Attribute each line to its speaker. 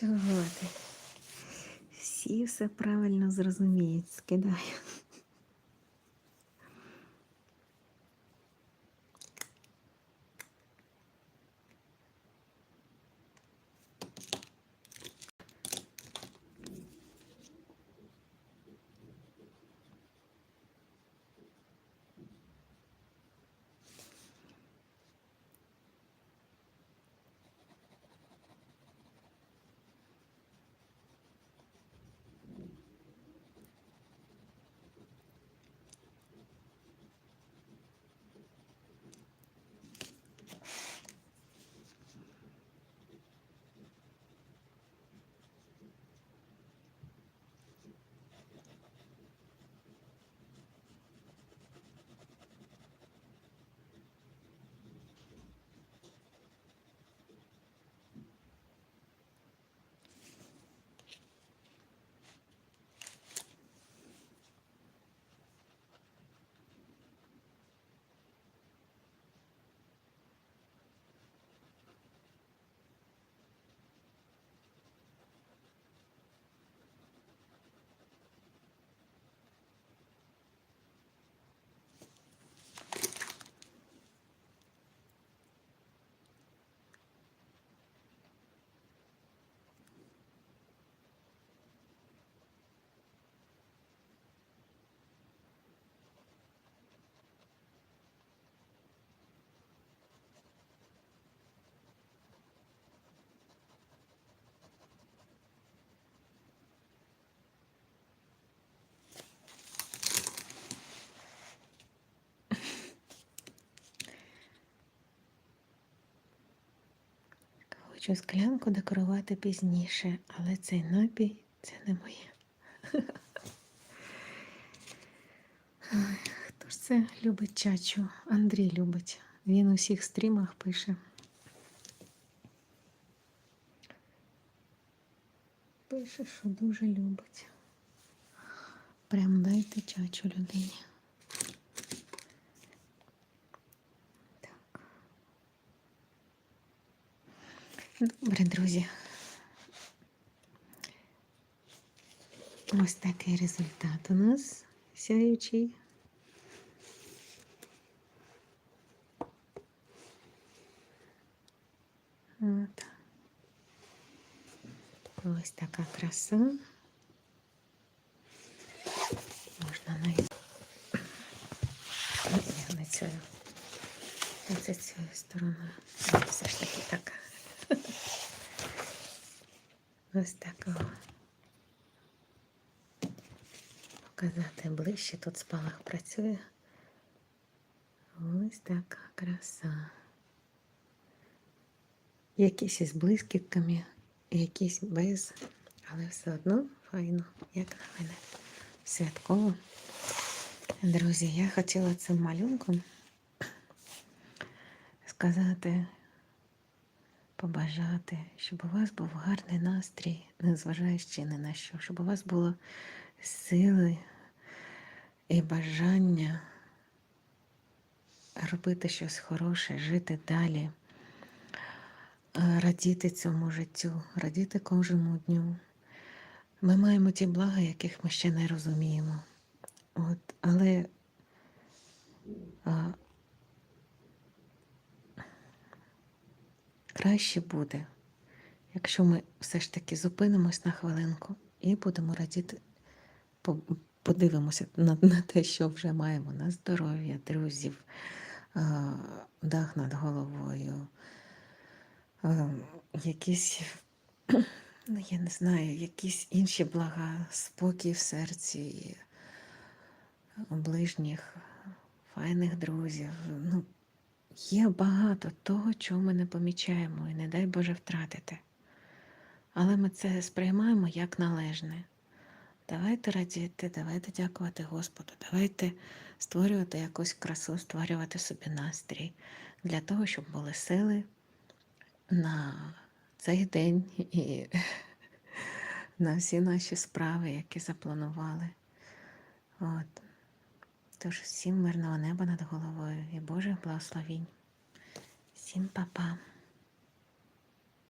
Speaker 1: Чого? Всі все правильно зрозуміють, скидаю. Хочу склянку декорувати пізніше, але цей напій це не моє. Хто ж це любить чачу? Андрій любить. Він у всіх стрімах пише. Пише, що дуже любить. Прям дайте чачу людині. Добре, друзі. Ось такий результат у нас сяючий. От. Ось така краса. Можна навіть не цю. Це цією стороною. Все ж таки так. Ось такого. Показати ближче. Тут спалах працює. Ось така краса. Якісь із блискітками, якісь без, але все одно файно, як на мене. Святково. Друзі, я хотіла цим малюнком сказати, побажати, щоб у вас був гарний настрій, незважаючи ні на що, щоб у вас було сили і бажання робити щось хороше, жити далі, е, радіти цьому життю, радіти кожному дню. Ми маємо ті блага, яких ми ще не розуміємо. От, але а, краще буде, якщо ми все ж таки зупинимось на хвилинку і будемо радіти, подивимося на, на те, що вже маємо, на здоров'я, друзів, дах над головою, якісь, ну, я не знаю, якісь інші блага, спокій в серці, ближніх, файних друзів. Ну, є багато того, чого ми не помічаємо, і не дай Боже втратити. Але ми це сприймаємо як належне. Давайте радіти, давайте дякувати Господу, давайте створювати якусь красу, створювати собі настрій для того, щоб були сили на цей день і на всі наші справи, які запланували. От. Тож всім мирного неба над головою і Божих благословінь. Всім па-па.